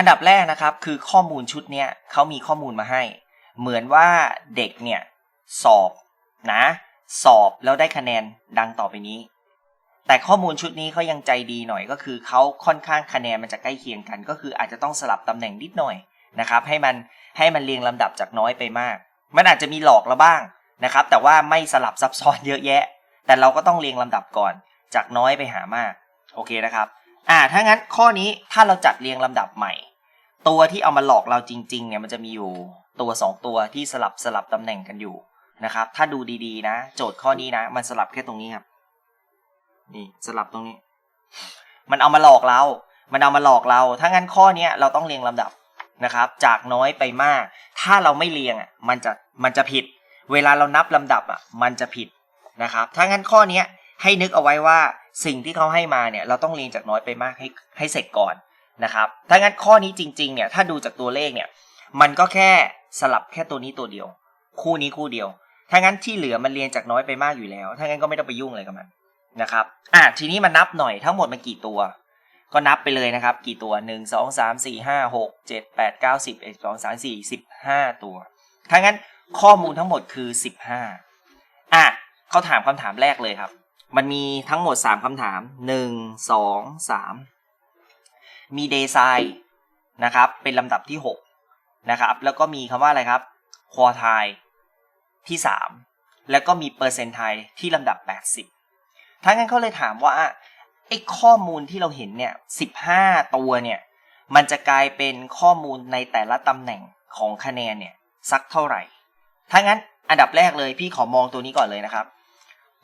อันดับแรกนะครับคือข้อมูลชุดเนี้ยเขามีข้อมูลมาให้ เหมือนว่าเด็กเนี่ยสอบนะ สอบแล้วได้คะแนนดังต่อไปนี้ แต่ข้อมูลชุดนี้เขายังใจดีหน่อยก็คือเขาค่อนข้างคะแนนมันจะใกล้เคียงกัน ก็คืออาจจะต้องสลับตำแหน่งนิดหน่อยนะครับให้มันให้มันเรียงลำดับจากน้อยไปมาก มันอาจจะมีหลอกเราบ้างนะครับ แต่ว่าไม่สลับซับซ้อนเยอะแยะ แต่เราก็ต้องเรียงลำดับก่อน จากน้อยไปหามาก โอเคนะครับ อ่า ถ้างั้นข้อนี้ถ้าเราจัดเรียงลำดับใหม่ ตัวที่เอามาหลอกเราจริง ๆ เนี่ยมันจะมีอยู่ตัวสองตัวที่สลับสลับตำแหน่งกันอยู่นะครับ ถ้าดูดีๆ นะ โจทย์ข้อนี้นะ มันสลับแค่ตรงนี้ครับ นี่สลับตรงนี้ มันเอามาหลอกเรา มันเอามาหลอกเรา ถ้างั้นข้อนี้เราต้องเรียงลำดับนะครับ จากน้อยไปมาก ถ้าเราไม่เรียงอะ มันจะมันจะผิด เวลาเรานับลำดับอะ มันจะผิดนะครับ ถ้างั้นข้อนี้ให้นึกเอาไว้ว่าสิ่งที่เขาให้มาเนี่ย เราต้องเรียงจากน้อยไปมากให้ให้เสร็จก่อน นะครับถ้างั้นข้อนี้จริงๆเนี่ยถ้าดูจากตัวเลขเนี่ยมันก็แค่สลับแค่ตัวนี้ตัวเดียว คู่นี้คู่เดียว ถ้างั้นที่เหลือมันเรียงจากน้อยไปมากอยู่แล้ว ถ้างั้นก็ไม่ต้องไปยุ่งอะไรกับมันนะครับอะทีนี้มานับหน่อยทั้งหมดมันกี่ตัว ก็นับไปเลยนะครับ กี่ตัวหนึ่งสองสามสี่ห้าหกเจ็ดแปดเก้าสิบเอ็ดสองสามสี่สิบห้าตัว ถ้างั้นข้อมูลทั้งหมดคือสิบห้าอะเขาถามคำถามแรกเลยครับ มันมีทั้งหมดสามคำถามหนึ่งสองสา มีเดซายนะครับ เป็นลำดับที่หกนะครับ แล้วก็มีคำว่าอะไรครับควอไทที่สามแล้วก็มีเปอร์เซนต์ไทที่ลำดับแปดสิบถ้างั้นเขาเลยถามว่าไอ้ข้อมูลที่เราเห็นเนี่ยสิบห้าตัวเนี่ย มันจะกลายเป็นข้อมูลในแต่ละตำแหน่งของคะแนนเนี่ยสักเท่าไหร่ ถ้างั้นอันดับแรกเลยพี่ขอมองตัวนี้ก่อนเลยนะครับ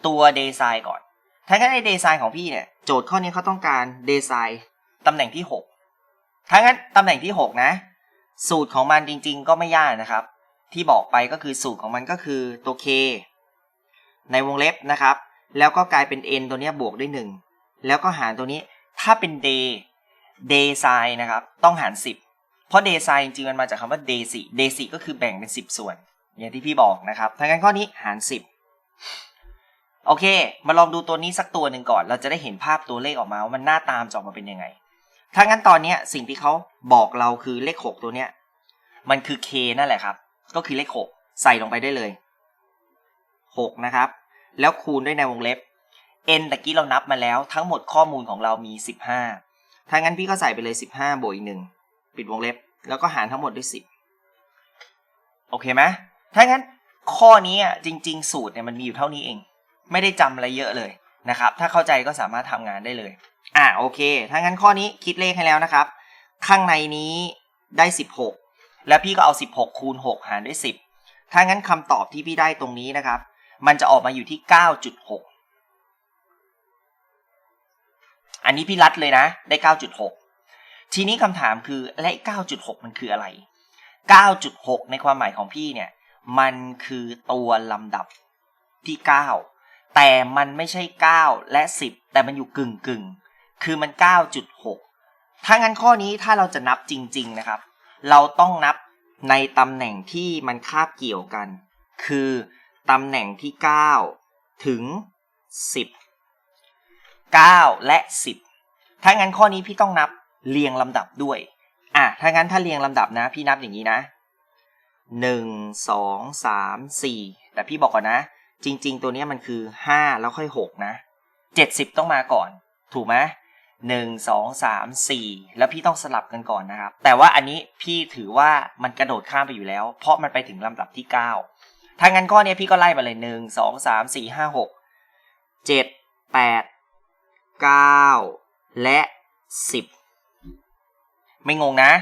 ตัวเดซายก่อน ถ้างั้นไอ้เดซายของพี่เนี่ย โจทย์ข้อนี้เขาต้องการเดซาย ตำแหน่งที่6ถ้างั้นตำแหน่งที่6นะ สูตรของมันจริง ๆ ก็ไม่ยากนะครับ ที่บอกไปก็คือสูตรของมันก็คือตัว k ในวงเล็บนะครับ แล้วก็กลายเป็น n ตัวนี้บวกด้วย1แล้วก็หารตัวนี้ถ้าเป็น day day sign นะครับ ต้องหาร 10 เพราะ day sign จริงๆมันมาจากคำว่า day 4 day 4ก็คือแบ่งเป็น 10 ส่วน อย่างที่พี่บอกนะครับถ้างั้นข้อนี้หาร 10 โอเค มาลองดูตัวนี้สักตัวหนึ่งก่อน เราจะได้เห็นภาพตัวเลขออกมาว่ามันหน้าตามจะออกมาเป็นยังไง ถ้างั้นตอนเนี้ยสิ่งที่เขาบอกเราคือเลข 6 ตัวเนี้ย มันคือ k นั่นแหละครับ ก็คือเลข 6 ใส่ลงไปได้เลย 6 นะครับ แล้วคูณด้วยในวงเล็บ n ตะกี้เรานับมาแล้วทั้งหมดข้อมูลของเรามี 15 ถ้างั้นพี่ก็ใส่ไปเลย 15 บวกอีกหนึ่งปิดวงเล็บ แล้วก็หารทั้งหมดด้วย 10 โอเคไหมถ้างั้นข้อนี้อะจริง ๆ สูตรเนี่ยมันมีอยู่เท่านี้เอง ไม่ได้จำอะไรเยอะเลยนะครับ ถ้าเข้าใจก็สามารถทำงานได้เลย อ่าโอเค ถ้างั้นข้อนี้คิดเลขให้แล้วนะครับ ข้างในนี้ได้ 16 แล้วพี่ก็เอา 16 คูณ 6 หารด้วย 10 ถ้างั้นคำตอบที่พี่ได้ตรงนี้นะครับ มันจะออกมาอยู่ที่ 9.6 อันนี้พี่รัดเลยนะ ได้ 9.6 ทีนี้คำถามคือและ 9.6 มันคืออะไร 9.6 ในความหมายของพี่เนี่ย มันคือตัวลำดับที่ 9 แต่มันไม่ใช่ 9 และ 10 แต่มันอยู่กึ่งกึ่งๆ คือมัน 9.6 ถ้างั้นข้อนี้ถ้าเราจะนับจริง ๆนะครับ เราต้องนับในตำแหน่งที่มันคาบเกี่ยวกัน คือตำแหน่งที่ 9 ถึง 10 9 และ 10 ถ้างั้นข้อนี้พี่ต้องนับเรียงลำดับด้วย อะ ถ้างั้นถ้าเรียงลำดับนะ พี่นับอย่างนี้นะหนึ่งสองสามสี่แต่พี่บอกก่อนนะ จริง ๆ ตัวนี้มันคือห้าแล้วค่อยหกนะเจ็ดสิบต้องมาก่อน ถูกไหม หนึ่งสองสามสี่แล้วพี่ต้องสลับกันก่อนนะครับ แต่ว่าอันนี้พี่ถือว่ามันกระโดดข้ามไปอยู่แล้ว เพราะมันไปถึงลำดับที่เก้าถ้างั้นข้อนี้พี่ก็ไล่มาเลยหนึ่งสองสามสี่ห้าหกเจ็ดแปดเก้าและสิบไม่งงนะ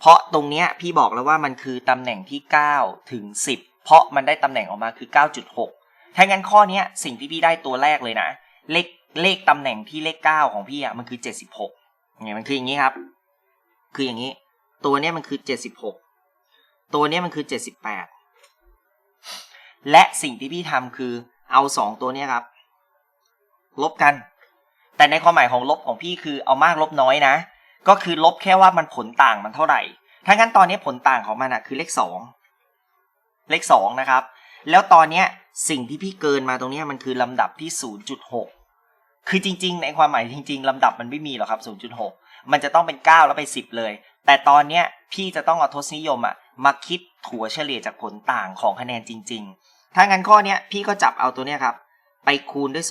เพราะตรงเนี้ยพี่บอกแล้วว่ามันคือตำแหน่งที่9ถึง10เพราะมันได้ตำแหน่งออกมาคือ9.6ถ้างั้นข้อนี้สิ่งที่พี่ได้ตัวแรกเลยนะ เลข เลขตำแหน่งที่เลข9ของพี่อะมันคือ76เนี่ยมันคืออย่างนี้ครับ คืออย่างนี้ ตัวเนี้ยมันคือ76ตัวเนี้ยมันคือ78และสิ่งที่พี่ทำคือเอา2ตัวเนี้ยครับ ลบกัน แต่ในความหมายของลบของพี่คือเอามากลบน้อยนะ ก็คือลบแค่ว่ามันผลต่างมันเท่าไหร่ถ้างั้นตอนนี้ผลต่างของมันอะคือเลขสองเลขสองนะครับ แล้วตอนเนี้ยสิ่งที่พี่เกินมาตรงนี้มันคือลำดับที่ 0.6 คือจริง ๆ ในความหมายจริง ๆลำดับมันไม่มีหรอกครับ 0.6 มันจะต้องเป็น 9 แล้วไป 10 เลย แต่ตอนเนี้ยพี่จะต้องเอาทศนิยมอะมาคิดถัวเฉลี่ยจากผลต่างของคะแนนจริง ๆ ถ้างั้นข้อเนี้ยพี่ก็จับเอาตัวเนี้ยครับ ไปคูณด้วย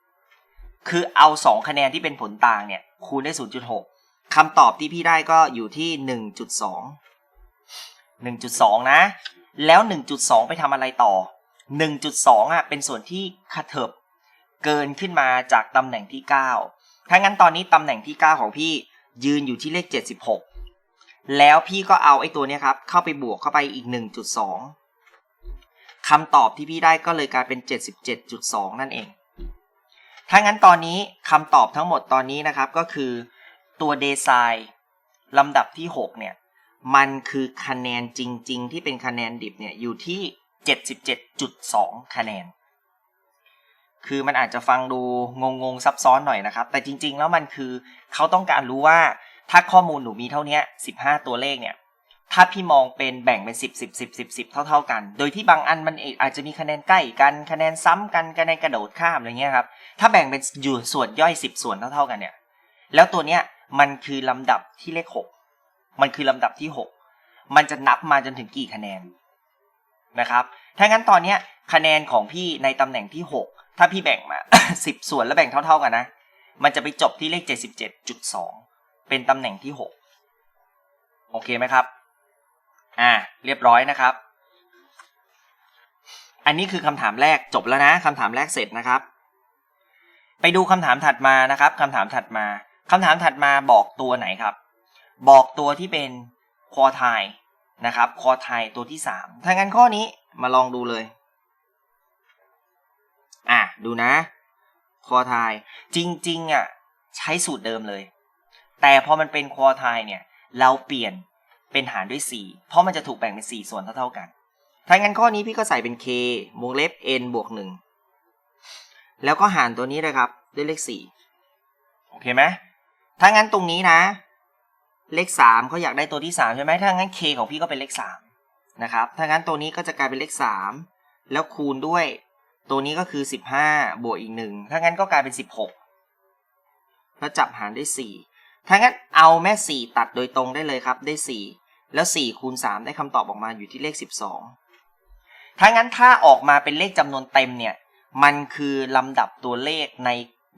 0.6 คือเอา 2 คะแนนที่เป็นผลต่างเนี่ยคูณด้วย 0.6 คำตอบที่พี่ได้ก็อยู่ที่ 1.2 1.2 นะ แล้ว 1.2 ไปทำอะไรต่อ 1.2อะเป็นส่วนที่ขะเถิบ เกินขึ้นมาจากตำแหน่งที่ 9 ถ้างั้นตอนนี้ตำแหน่งที่ 9 ของพี่ยืนอยู่ที่เลข 76 แล้วพี่ก็เอาไอ้ตัวเนี้ยครับ เข้าไปบวกเข้าไปอีก 1.2 คำตอบที่พี่ได้ก็เลยกลายเป็น 77.2 นั่นเอง ถ้างั้นตอนนี้คำตอบทั้งหมดตอนนี้นะครับก็คือตัวเดซายลำดับที่ 6 เนี่ย มันคือคะแนนจริง ๆ ที่เป็นคะแนนดิบเนี่ยอยู่ที่ 77.2 คะแนน คือมันอาจจะฟังดูงงๆซับซ้อนหน่อยนะครับ แต่จริง ๆ แล้วมันคือเขาต้องการรู้ว่าถ้าข้อมูลหนูมีเท่านี้15 ตัวเลขเนี่ย ถ้าพี่มองเป็นแบ่งเป็น 10 10 10 10 10 เท่า ๆ กัน โดยที่บางอันมันอาจจะมีคะแนนใกล้กันคะแนนซ้ำกันคะแนนกระโดดข้ามอะไรเงี้ยครับ ถ้าแบ่งเป็นอยู่ส่วนย่อย 10 ส่วนเท่าๆกันเนี่ย แล้วตัวเนี้ยมันคือลำดับที่เลข 6 มันคือลำดับที่ 6 มันจะนับมาจนถึงกี่คะแนนนะครับ ถ้างั้นตอนเนี้ยคะแนนของพี่ในตำแหน่งที่ 6 ถ้าพี่แบ่งมา10ส่วนแล้วแบ่งเท่า ๆกันนะ มันจะไปจบที่เลข77.2เจ็ดจุดสองเป็นตำแหน่งที่6โอเคไหมครับ อ่า เรียบร้อยนะครับ อันนี้คือคำถามแรกจบแล้วนะคำถามแรกเสร็จนะครับ ไปดูคำถามถัดมานะครับคำถามถัดมาคำถามถัดมาบอกตัวไหนครับ บอกตัวที่เป็นควอไทนะครับควอไทตัวที่สามถ้างั้นข้อนี้มาลองดูเลย อะดูนะ ควอไทจริงๆอะใช้สูตรเดิมเลย แต่พอมันเป็นควอไทเนี่ย เราเปลี่ยนเป็นหารด้วย 4 เพราะมันจะถูกแบ่งเป็น 4 ส่วนเท่าๆกัน ถ้างั้นข้อนี้พี่ก็ใส่เป็น k วงเล็บ n บวก 1 แล้วก็หารตัวนี้นะครับ ด้วยเลข 4 โอเคไหมถ้างั้นตรงนี้นะ เลข 3เขาอยากได้ตัวที่ 3 ใช่ไหมถ้างั้น k ของพี่ก็เป็นเลข 3 นะครับ ถ้างั้นตัวนี้ก็จะกลายเป็นเลข 3 แล้วคูณด้วย ตัวนี้ก็คือ15บวกอีก1ถ้างั้นก็กลายเป็น16แล้วจับหารได้วย4ถ้างั้นเอาแม่4ตัดโดยตรงได้เลยครับได้4แล้ว4คูณ3ได้คำตอบออกมาอยู่ที่เลข12ถ้างั้นถ้าออกมาเป็นเลขจำนวนเต็มเนี่ยมันคือลำดับตัวเลขใน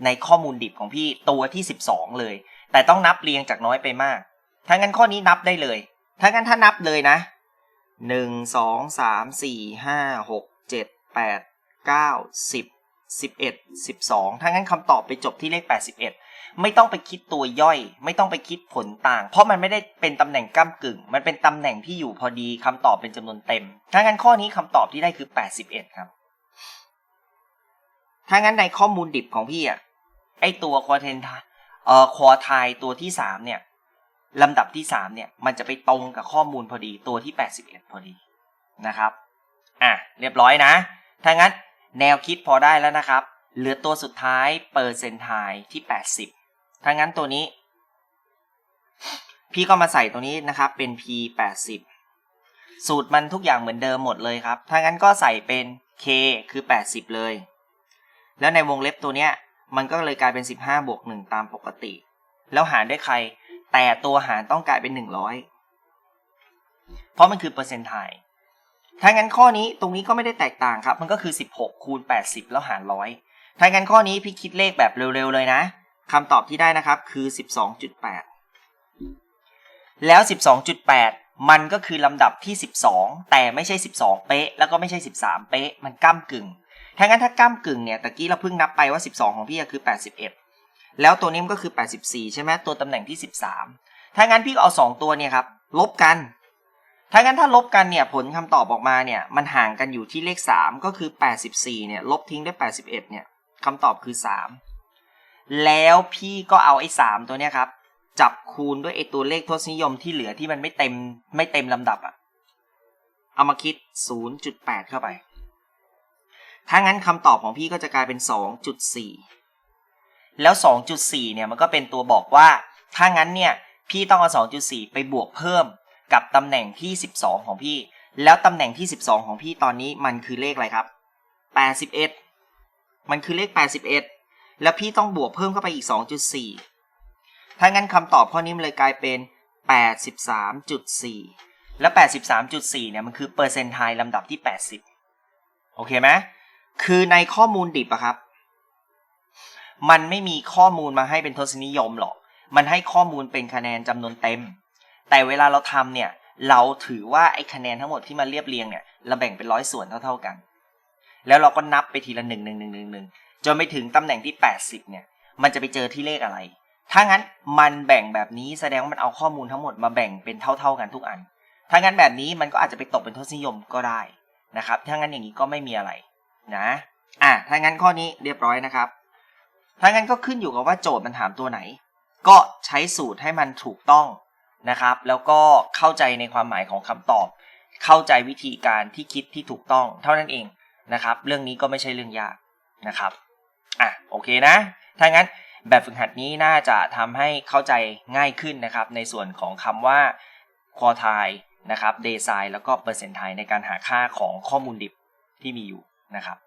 ในข้อมูลดิบของพี่ตัวที่ 12 เลย แต่ต้องนับเรียงจากน้อยไปมาก ถ้างั้นข้อนี้นับได้เลย ถ้างั้นถ้านับเลยนะ 1 2 3 4 5 6 7 8 9 10 11 12ถ้างั้นคำตอบไปจบที่เลข 81 ไม่ต้องไปคิดตัวย่อย ไม่ต้องไปคิดผลต่าง เพราะมันไม่ได้เป็นตำแหน่งก้ากึ่ง มันเป็นตำแหน่งที่อยู่พอดีคำตอบเป็นจำนวนเต็ม ถ้างั้นข้อนี้คำตอบที่ได้คือ 81 ครับ ถ้างั้นในข้อมูลดิบของพี่อะไอตัวควอเทนทเอ่อควอไทตัวที่ 3 เนี่ยลำดับที่ 3 เนี่ย มันจะไปตรงกับข้อมูลพอดีตัวที่ 81 พอดีนะครับ อะ เรียบร้อยนะ ถ้างั้น แนวคิดพอได้แล้วนะครับ เหลือตัวสุดท้ายเปอร์เซนต์ไทที่ 80ถ้างั้นตัวนี้ พี่ก็มาใส่ตัวนี้นะครับ เป็น p 80สูตรมันทุกอย่างเหมือนเดิมหมดเลยครับ ถ้างั้นก็ใส่เป็น k คือ 80 เลย แล้วในวงเล็บตัวเนี้ย มันก็เลยกลายเป็น 15บวก1ตามปกติ แล้วหารด้วยใคร แต่ตัวหารต้องกลายเป็น 100 เพราะมันคือเปอร์เซนต์ไท ถ้างั้นข้อนี้ตรงนี้ก็ไม่ได้แตกต่างครับ มันก็คือ 16 คูณ 80 แล้วหารร้อยถ้างั้นข้อนี้พี่คิดเลขแบบเร็วๆเลยนะคำตอบที่ได้นะครับคือ 12.8 แล้ว 12.8 มันก็คือลำดับที่ 12 แต่ไม่ใช่ 12 เป๊ะ แล้วก็ไม่ใช่ 13 เป๊ะ มันก้ากึ่ง ถ้างั้นถ้าก้ากึ่งเนี่ยตะกี้เราเพิ่งนับไปว่า 12 ของพี่คือ 81 แล้วตัวนี้มันก็คือ 84 ใช่ไหมตัวตำแหน่งที่ 13 ถ้างั้นพี่เอา 2 ตัวเนี่ยครับลบกัน ถ้างั้นถ้าลบกันเนี่ยผลคำตอบออกมาเนี่ยมันห่างกันอยู่ที่เลข 3 ก็คือ 84เนี่ยลบทิ้งด้วย81เนี่ยคำตอบคือ 3 แล้วพี่ก็เอาไอ้3ตัวเนี้ยครับจับคูณด้วยไอ้ตัวเลขทศนิยมที่เหลือที่มันไม่เต็มไม่เต็มลำดับอะเอามาคิด 0.8 เข้าไป ถ้างั้นคำตอบของพี่ก็จะกลายเป็น 2.4 แล้ว 2.4 เนี่ยมันก็เป็นตัวบอกว่า ถ้างั้นเนี่ยพี่ต้องเอา 2.4 ไปบวกเพิ่ม กับตำแหน่งที่ 12 ของพี่ แล้วตำแหน่งที่ 12 ของพี่ตอนนี้มันคือเลขอะไรครับ 81 มันคือเลข 81 แล้วพี่ต้องบวกเพิ่มเข้าไปอีก 2.4 ถ้างั้นคำตอบข้อนี้มันเลยกลายเป็น 83.4 และ 83.4 เนี่ยมันคือเปอร์เซนต์ไทลำดับที่ 80 โอเคไหมคือในข้อมูลดิบอะครับ มันไม่มีข้อมูลมาให้เป็นทศนิยมหรอก มันให้ข้อมูลเป็นคะแนนจำนวนเต็ม แต่เวลาเราทำเนี่ย เราถือว่าไอ้คะแนนทั้งหมดที่มาเรียบเรียงเนี่ยเราแบ่งเป็นร้อยส่วนเท่าๆกัน แล้วเราก็นับไปทีละหนึ่งหนึ่งหนึ่งหนึ่งหนึ่งจนไปถึงตำแหน่งที่80เนี่ย มันจะไปเจอที่เลขอะไร ถ้างั้นมันแบ่งแบบนี้แสดงว่ามันเอาข้อมูลทั้งหมดมาแบ่งเป็นเท่า ๆกันทุกอัน ถ้างั้นแบบนี้มันก็อาจจะไปตกเป็นทศนิยมก็ได้นะครับ ถ้างั้นอย่างนี้ก็ไม่มีอะไรนะอะถ้างั้นข้อนี้เรียบร้อยนะครับ ถ้างั้นก็ขึ้นอยู่กับว่าโจทย์มันถามตัวไหน ก็ใช้สูตรให้มันถูกต้อง นะครับ แล้วก็เข้าใจในความหมายของคำตอบ เข้าใจวิธีการที่คิดที่ถูกต้อง เท่านั้นเองนะครับ เรื่องนี้ก็ไม่ใช่เรื่องยากนะครับอะโอเคนะ ถ้างั้นแบบฝึกหัดนี้น่าจะทำให้เข้าใจง่ายขึ้นนะครับ ในส่วนของคำว่า quartile นะครับ decile แล้วก็ percentile ในการหาค่าของข้อมูลดิบที่มีอยู่นะครับ